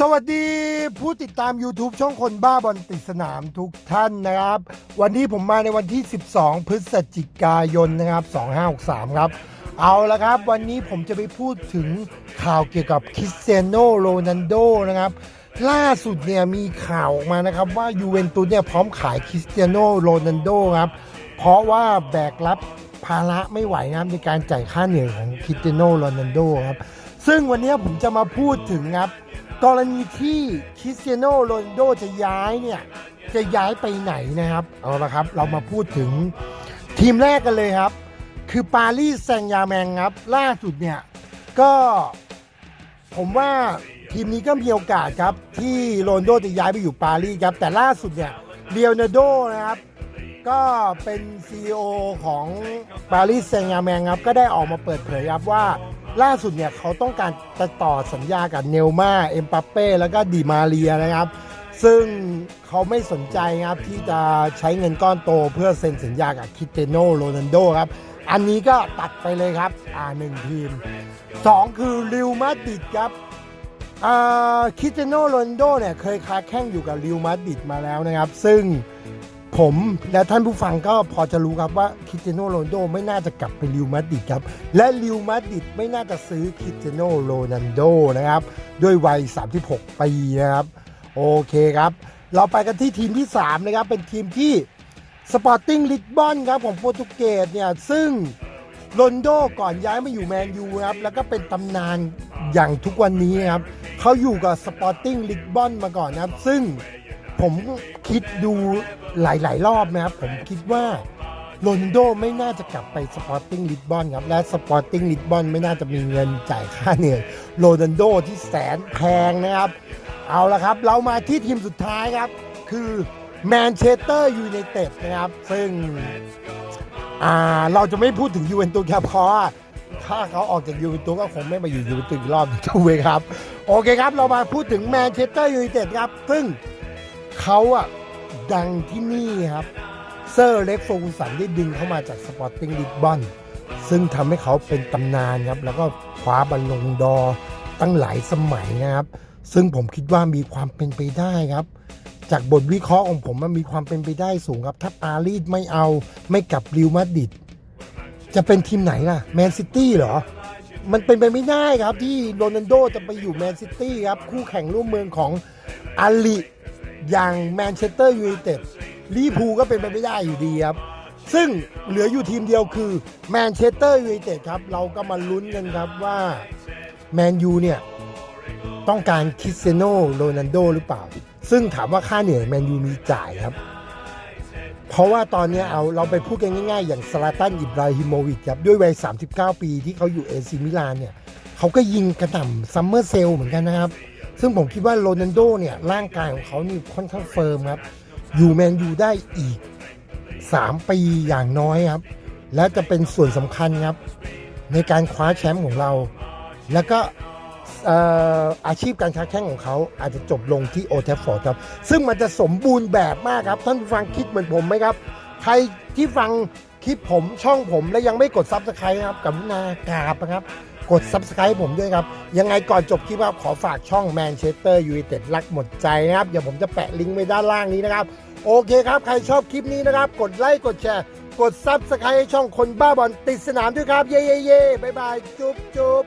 สวัสดีผู้ติดตาม YouTube ช่องคนบ้าบอลติดสนามทุกท่านนะครับ วันนี้ผมมาในวันที่ 12 พฤศจิกายนนะครับ 2563 ครับ เอาละครับ วันนี้ผมจะไปพูดถึงข่าวเกี่ยวกับคริสเตียโนโรนัลโดนะครับ ล่าสุดเนี่ยมีข่าวออกมานะครับว่ายูเวนตุสเนี่ยพร้อมขายคริสเตียโนโรนัลโดครับ เพราะว่าแบกรับภาระไม่ไหวนะครับในการจ่ายค่าเหนื่อยของคริสเตียโนโรนัลโดครับซึ่งวันนี้ผมจะมาพูดถึงครับ กรณีที่คริสเตียโนโรนโดจะย้ายเนี่ย จะย้ายไปไหนนะครับ เอาละครับ เรามาพูดถึงทีมแรกกันเลยครับ คือปารีสแซงต์แยาแมงครับ ล่าสุดเนี่ย ก็ผมว่าทีมนี้ก็มีโอกาสครับ ที่โรนโดจะย้ายไปอยู่ปารีสครับ แต่ล่าสุดเนี่ยเลียนาโดนะครับ ก็เป็น CEO ของปารีสแซงต์แยาร์แมงครับ ก็ได้ออกมาเปิดเผยครับว่าล่าสุดเนี่ยเขาต้องการจะต่อสัญญากับเนลมาเอ็มปัปเป้แล้วก็ดีมาเรียนะครับ ซึ่งเขาไม่สนใจครับที่จะใช้เงินก้อนโตเพื่อเซ็นสัญญากับคิเตโนโรนัลโดครับ อันนี้ก็ตัดไปเลยครับ อ่าหนึ่งทีมสองคือริวมาดริดครับคิเตโนโรนัลโดเนี่ยเคยค้าแข่งอยู่กับริวมาดริดมาแล้วนะครับ ซึ่ง ผมและท่านผู้ฟังก็พอจะรู้ครับว่าคริสเตยโนโรนัลโดไม่น่าจะกลับไปริวมาดริดครับ และริวมาดริดไม่น่าจะซื้อคริสเตยโนโรนัลโดนะครับ ด้วยวัย 36 ปีนะครับ โอเคครับ เราไปกันที่ทีมที่ 3 นะครับ เป็นทีมที่สปอร์ติ้งลิสบอนครับของโปรตุเกสเนี่ย ซึ่งโรนโดก่อนย้ายมาอยู่แมนยูครับ แล้วก็เป็นตำนานอย่างทุกวันนี้ครับเขาอยู่กับสปอร์ติ้งลิสบอนมาก่อนนะครับ ซึ่ง ผมคิดดูหลาย ๆ รอบนะครับ ผมคิดว่าโรนโดไม่น่าจะกลับไปสปอร์ติ้งลิสบอนครับ และสปอร์ติ้งลิสบอนไม่น่าจะมีเงินจ่ายค่าเหนื่อยโรนัลโดที่แสนแพงนะครับ เอาละครับ เรามาที่ทีมสุดท้ายครับ คือแมนเชสเตอร์ยูไนเต็ดนะครับ ซึ่งอ่าเราจะไม่พูดถึงยูเวนตุสครับเพราะถ้าเขาออกจากยูเวนตุสก็คงไม่มาอยู่ยูเวนตุสอีกรอบนึงถูกไหมครับ โอเคครับ เรามาพูดถึงแมนเชสเตอร์ยูไนเต็ดครับ ซึ่ง เขาอะดังที่นี่ครับ เซอร์เล็กโฟกุสันได้ดึงเข้ามาจากสปอร์ติ้งลิสบอนซึ่งทำให้เขาเป็นตำนานครับ แล้วก็คว้าบอลลงดอตั้งหลายสมัยนะครับ ซึ่งผมคิดว่ามีความเป็นไปได้ครับ จากบทวิเคราะห์ของผมมันมีความเป็นไปได้สูงครับ ถ้าปารีสไม่เอาไม่กลับริวมาดริดจะเป็นทีมไหนล่ะแมนซิตี้เหรอ มันเป็นไปไม่ได้ครับที่โรนัลโดจะไปอยู่แมนซิตี้ครับ คู่แข่งร่วมเมืองของอาลี อย่างแมนเชสเตอร์ยูไนเต็ดลิเวอร์พูลก็เป็นไปไม่ได้อยู่ดีครับ ซึ่งเหลืออยู่ทีมเดียวคือแมนเชสเตอร์ยูไนเต็ดครับ เราก็มาลุ้นกันครับว่าแมนยูเนี่ย ต้องการคริสเตียโนโรนัลโดหรือเปล่า ซึ่งถามว่าค่าเหนื่อยแมนยูมีจ่ายครับ เพราะว่าตอนนี้เอาเราไปพูดกันง่ายๆ อย่างสลาตันอิบราฮิโมวิชครับ ด้วยวัย 39 ปีที่เขาอยู่เอซิมิลานเนี่ยเขาก็ยิงกระหน่ำซัมเมอร์เซลเหมือนกันนะครับ ซึ่งผมคิดว่าโรนัลโดเนี่ยร่างกายของเขานี่ค่อนข้างเฟิร์มครับ อยู่แมนยูได้อีก 3 ปีอย่างน้อยครับ และจะเป็นส่วนสำคัญครับ ในการคว้าแชมป์ของเรา แล้วก็อาชีพการค้าแข่งของเขาอาจจะจบลงที่โอเทฟฟอร์ดครับ ซึ่งมันจะสมบูรณ์แบบมากครับ ท่านผู้ฟังคิดเหมือนผมไหมครับ ใครที่ฟังคลิปผมช่องผมและยังไม่กดซับสไครต์ครับกับนากราบนะครับ กด Subscribe ผมด้วยครับ ยังไงก่อนจบคลิปครับขอฝากช่องแมนเชสเตอร์ยูไนเต็ดรักหมดใจนะครับ เดี๋ยวผมจะแปะลิงก์ไว้ด้านล่างนี้นะครับ โอเคครับ ใครชอบคลิปนี้นะครับ กดไลค์กดแชร์ กด Subscribe ให้ช่องคนบ้าบอลติดสนามด้วยครับ เย่เย่เย่บายบาย จุ๊บจุ๊บ